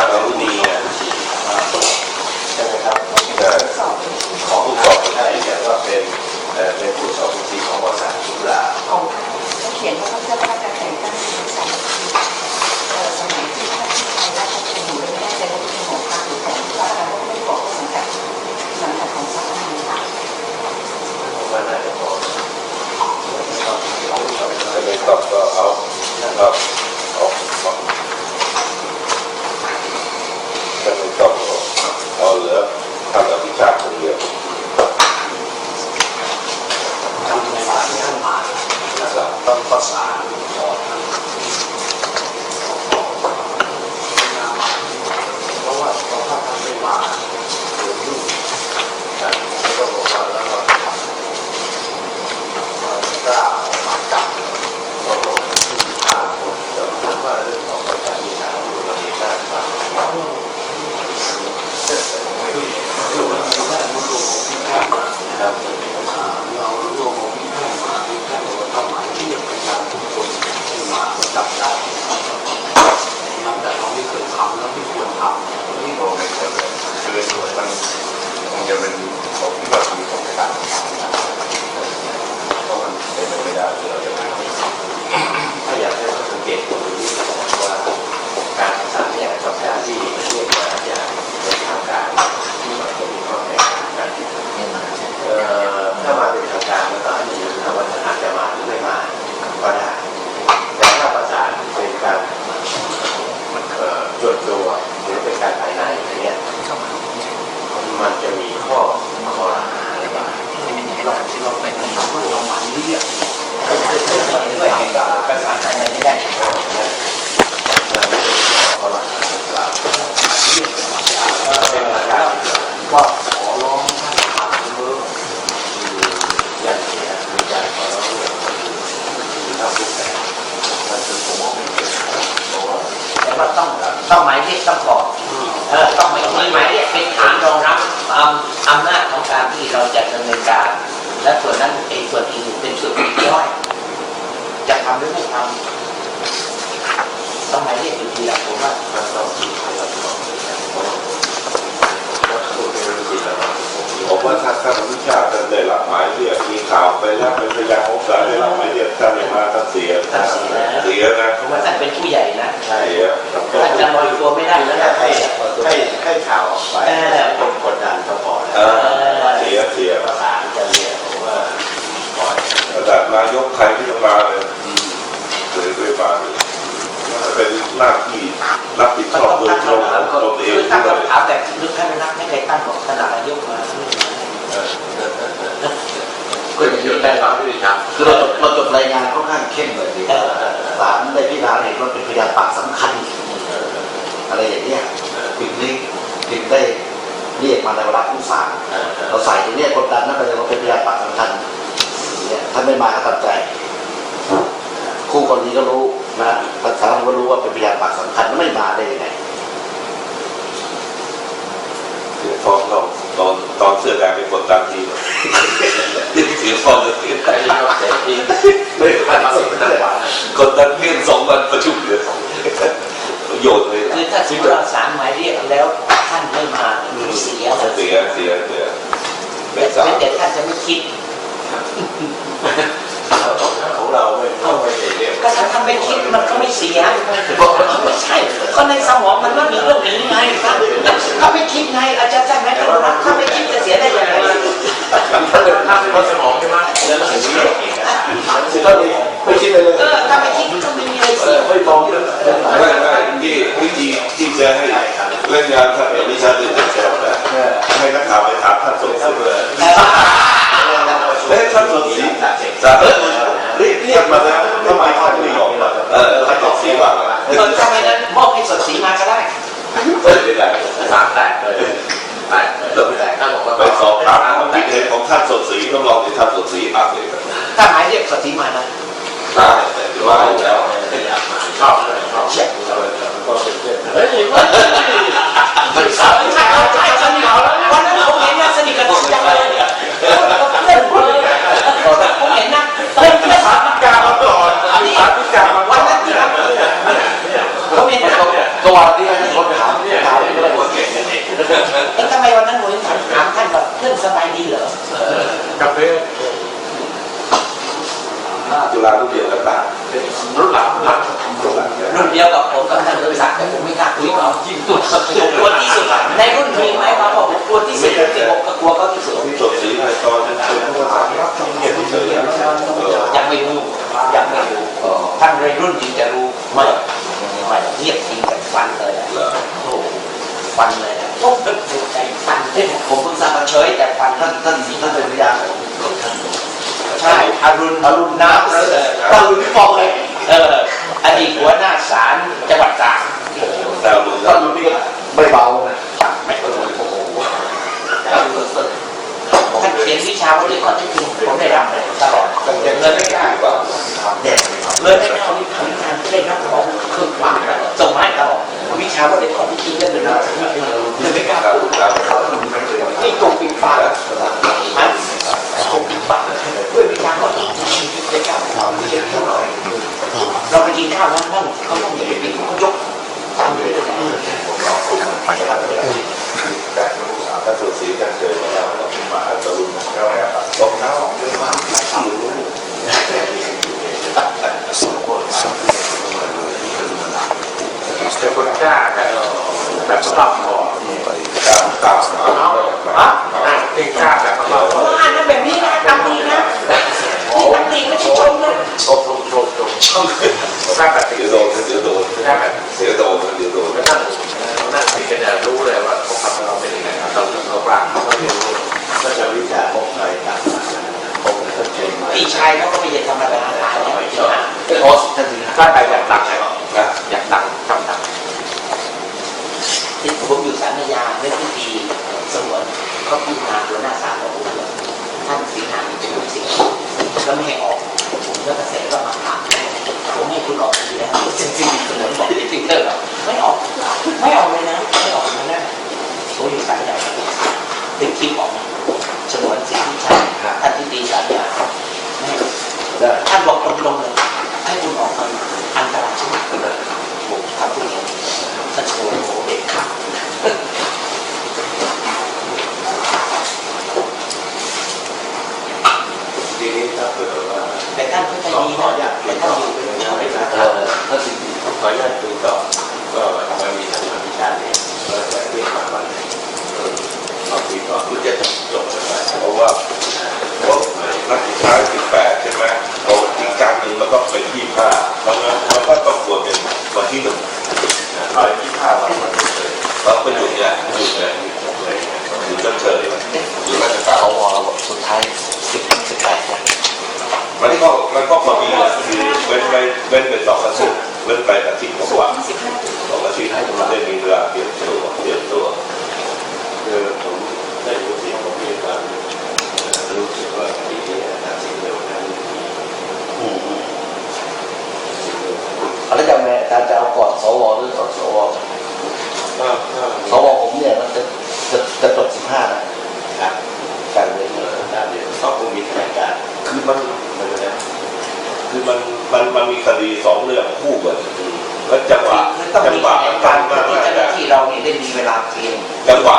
องมีครับน้องมีอะใช่ไหมครับแต่ของผู้สอบไม่ใช่เนี่ยก็เป็นเอ่อเป็นผู้สอบจริงๆของบริษัทจุฬา เขาเขียนว่าเขาจะพระราชแต่งตั้งเป็นสองเอ่อสมัยที่ท่านที่ไทยราชกุลไม่แน่ใจว่าเป็นของพรรคหรือของพระแต่ว่าไม่บอกว่าสังกัดสังกัดของพระอะไรค่ะ ผมว่าน่าจะพอจะไม่ตอบก็เอาเอาเอาเอาจะไม่ตอบก็เอาเหลือทำอภิชาติคนเดียว ทำในฝ่ายท่านมา นะครับ ต้องประสานขอทางเพราะว่าเพราะว่าท่านไม่มาเดี๋ยวยุ่งแล้วก็บอกว่าแล้วก็กล้าออกมาจับ ก็ลงทางคนเดี๋ยวผมว่าเรื่องของประชาธิปไตยอยู่ในชาติบ้าง คือมันมีได้มันรวมของพี่แพทย์มา ครับ อ่าเรารวมของพี่แพทย์มาพี่แพทย์บอกว่าเป้าหมายที่จะเป็นการทุกคนที่มาจับได้นับแต่เราไม่เคยทำแล้วไม่ควรทำ นี่มองไม่เกิดเลยคือส่วนมันคงจะเป็นของที่ว่ามีของการเพราะมัน เป็นไปไม่ได้ที่เราจะทำถ้าอยากให้เขาสังเกตตรงนี้นะครับว่าการประสานเนี่ยกับการที่เรียกมาอย่างเป็นทางการที่มันจะมีข้อแตกต่างกัน เอ่อถ้ามาเป็นทางการก็อาจจะถ้าวันอาจจะมาหรือไม่มาก็ได้ แต่ถ้าประสานเป็นการเอ่อส่วนตัวหรือเป็นการภายในอย่างเงี้ยมันจะมีข้อข้อหาอะไรบ้าง เราเราไปทำว่าเราหมายเรียก ด้วยการประสานภายในไม่ได้ข้อหาข้อหาต่าง เรียกเป็นภาษา ๆเป็นหลักการ ว่าขอร้องท่านผ่านเมื่อ อย่างนี้นะมีการขอร้องเรื่องคือถ้าพูดแต่มันคือผมว่าไม่เป็นเพราะว่า แต่ว่าต้องต้องหมายเรียกต้องบอกเออต้องมีมีหมายเรียกเป็นฐานรองรับอำอำนาจของการที่เราจะดำเนินการ และส่วนนั้นไอ้ส่วนอื่นเป็นส่วนปลีกย่อย จะทำหรือไม่ทำต้องหมายเรียกอยู่ทีหลังผมว่ามันต้องมีใครรับผิดชอบด้วยกันเพราะว่าถ้าพูดไม่รู้จริงแล้วผมว่าถ้าท่านผู้ชาติได้รับหมายเรียกมีข่าวไปแล้วเป็นพยานของศาลได้รับหมายเรียกท่านไม่มาท่านเสียนะเสียนะผมว่าท่านเป็นผู้ใหญ่นะใช่ครับท่านจะลอยตัวไม่ได้แล้วนะให้ให้ให้ข่าวออกไปคนกดดันก็พอแล้ว ครับคือเราจดเราจดรายงานค่อนข้างเข้มเลยดีศาลได้พิจารณาเห็นว่าเป็นพยานปากสำคัญ อะไรอย่างเงี้ยถึงนี้ถึงได้เรียกมาในเวลาผู้ศาลเราใส่ตรงเนี้ยกดดันนั่นไปเลยว่าเป็นพยานปากสำคัญเนี่ยท่านไม่มาก็ตัดใจ คู่กรณีก็รู้นะภาษาก็รู้ว่าเป็นพยานปากสำคัญไม่มาได้ยังไงฟ้องเราตอนตอนเสื้อแดงไปกดดันที เสียฟ้องเลยใครยอมเสียจริงไม่ผ่านสิบห้าวันกดดันเลื่อนสองวันประชุมเลยโยนเลยคือถ้าสมมติเราสามหมายเรียกแล้วท่านไม่มาเสียเสียเสียเสียไม่แต่สามแต่ท่านจะไม่คิด ของเราไม่เข้าไป ในเรื่องก็ถ้าท่านไม่คิดมันก็ไม่เสียไม่ใช่ก็ในสมองมันไม่มีเรื่องนี้ไงครับถ้าไม่คิดไงอาจารย์ใช่ไหมท่านรับถ้าไม่คิดจะเสียได้ยังไงถ้าเดินทางบนสมองใช่ไหมแล้วมันถึงนี้ก็ดีไม่คิดเลยเลยเออถ้าไม่คิดก็ไม่มีอะไรเสีย ไม่มองเรื่องเรื่องไหน ไม่ไม่ที่วิธีที่จะให้เล่นงานท่านเอลิซาเดนเซลนะให้นักข่าวไปถามท่านสมศรีเลยเฮ้ยท่านสมศรีจะเรียกเรียกมาแล้วทำไมท่านไม่ยอมมาเออท่านสมศรีว่า เออถ้าไม่นั้นมอบให้สดสีมาก็ได้ เออได้ สามแตก เลยแตกเลยแตกถ้าบอกว่าไปสอบถามความคิดเห็นของท่านสดศรีต้องลองที่ท่านสดศรีมากเลยครับถ้าหมายเรียกสดสีมานะได้แต่ว่าแล้วชอบเลยชอบเช็คเฮ้ยมันสาวใช่ใช่สนิทวันนั้นผมเห็นนะสนิทกับจังเลยเพื่อนผมเลยผมเห็นนะเพื่อนไม่สา จุฬารุ่นเดียวกันต่างเป็นรุ่นหลังรุ่นหลังรุ่นหลังเนี่ย รุ่นเดียวกับผมกับท่านเลิศศักดิ์ แต่ผมไม่กล้าคุยกับเขายิ่งตัวตัวที่สุดในรุ่นมีไหมครับว่าผมตัวที่สุดที่ผมก็กลัวเขาที่สุดที่จบสีในตอนเป็นผู้ภาษาเงียบเฉยๆเออยังไม่รู้ยังไม่รู้ท่านในรุ่นจริงจะรู้ไม่ไม่เงียบจริงแต่ฟันเลยโอ้โหฟันเลยนะผมเป็นใจฟันที่ผมเพิ่งทราบมาเฉยแต่ฟันท่าท่านท่านท่านเป็นพยานของท่านใช่อรุณอรุณน้ำเลยอรุณพี่ปองเลยเอออดีตหัวหน้าศาลจังหวัดตาก ดาวรุ่นท่านรู้นี่ไม่เบานะไม่เคยโอ้โหท่านเขียนวิชาไว้ด้วยข้อเท็จจริงผมได้รับตลอดยังเงินไม่กล้าว่าเนี่ยเลยไม่เอาวิชาวิชาที่ได้รับของเครื่องฟังส่งมาให้ตลอดวิชาว่าได้ข้อเท็จจริงได้เลยนะเลยไม่กล้าดาวพูดดาวนี่กงปิดปากมันกงปิดปากด้วยวิชาข้อเท็จจริงไม่กล้าทำไม่เท่าไหร่เราไปกินข้าวนั้นนั่งเขาต้องอย่าไปปิดเขายกำเลยแต่ถ้าสุดสีกันเจอแล้วเรามาตะลุมแล้วแอบตบน้าออกเยอะมากไม่รู้จะคนกล้ากันแบบสลับหมอกล้ากล้าอะเก่งกล้าแบบสลับว่าอ่านแบบนี้นะตำดีนะ เขาพิจารณาหัวหน้าศาลของผมเลยท่านสีหาเป็นลูกศิษย์แล้วไม่ให้ออกแล้วกระแสก็มาถามผมให้คุณออกทีแล้วจริงๆสงวนบอกจริงๆเลิกไม่ออก ไม่ออกเลยนะไม่ออกเลยนะผมอยู่สารยาติดคลิปออกมาสงวนสิทธิชัยท่านที่ตีสารยาไม่ให้ ได้ ท่านบอกตรงๆเลยให้คุณออกมาอันตรายชีวิตผมทำผู้หญิงท่านโชว์โหเด็กขาด ทีนี้ถ้าเกิดว่า แต่ท่านก็ใจดีนะแต่ท่านอยู่เป็นชาวบ้าน เออท่านถึงขออนุญาตคุยต่อก็มันมีทางวิชาเนี่ยก็จะเรียกมาวันไหนเอาคุยต่อคุณจะจบเลยไหมเพราะว่าเพราะนักศึกษาสิบแปดใช่ไหมพออีกครั้งหนึ่งมันก็เป็นยี่ห้าเพราะงั้นมันก็ต้องควรเป็นวันที่หนึ่งเอาที่ผ้ามาวันเลยเราก็หยุดเนี่ยหยุดเนี่ยหยุดเฉยๆหยุดราชการเขาวอสุดท้ายสิบสิบแปดคน มันก็มันก็พอดีแหละคือเว้นไปเว้นไปสองอาทิตย์เว้นไปอาทิตย์กว่าสองอาทิตย์ให้ผมได้มีเวลาเตรียมตัวเตรียมตัวคือผมได้รู้สึกผมมีความรู้สึกว่าที่นี่นะสิ่งเดียวนั้นอืมอืมแล้วจะแม่อาจารย์จะเอากอนสวหรือก่อนสวสวผมเนี่ยมันจะจะจะจบสิบห้านะการเรียน เอ เนี่ย อน่าจะก็คงมีแผนการ คือมัน มันจะ คือ มันมันมันมีคดีสองเรื่องคู่กันแล้วจังหวะคือต้องจัมีงหวะแผมันนการมันที่น่าเจ้าหจะน้าที่เราเนี่ยได้มีเวลาเพียงจังหวะ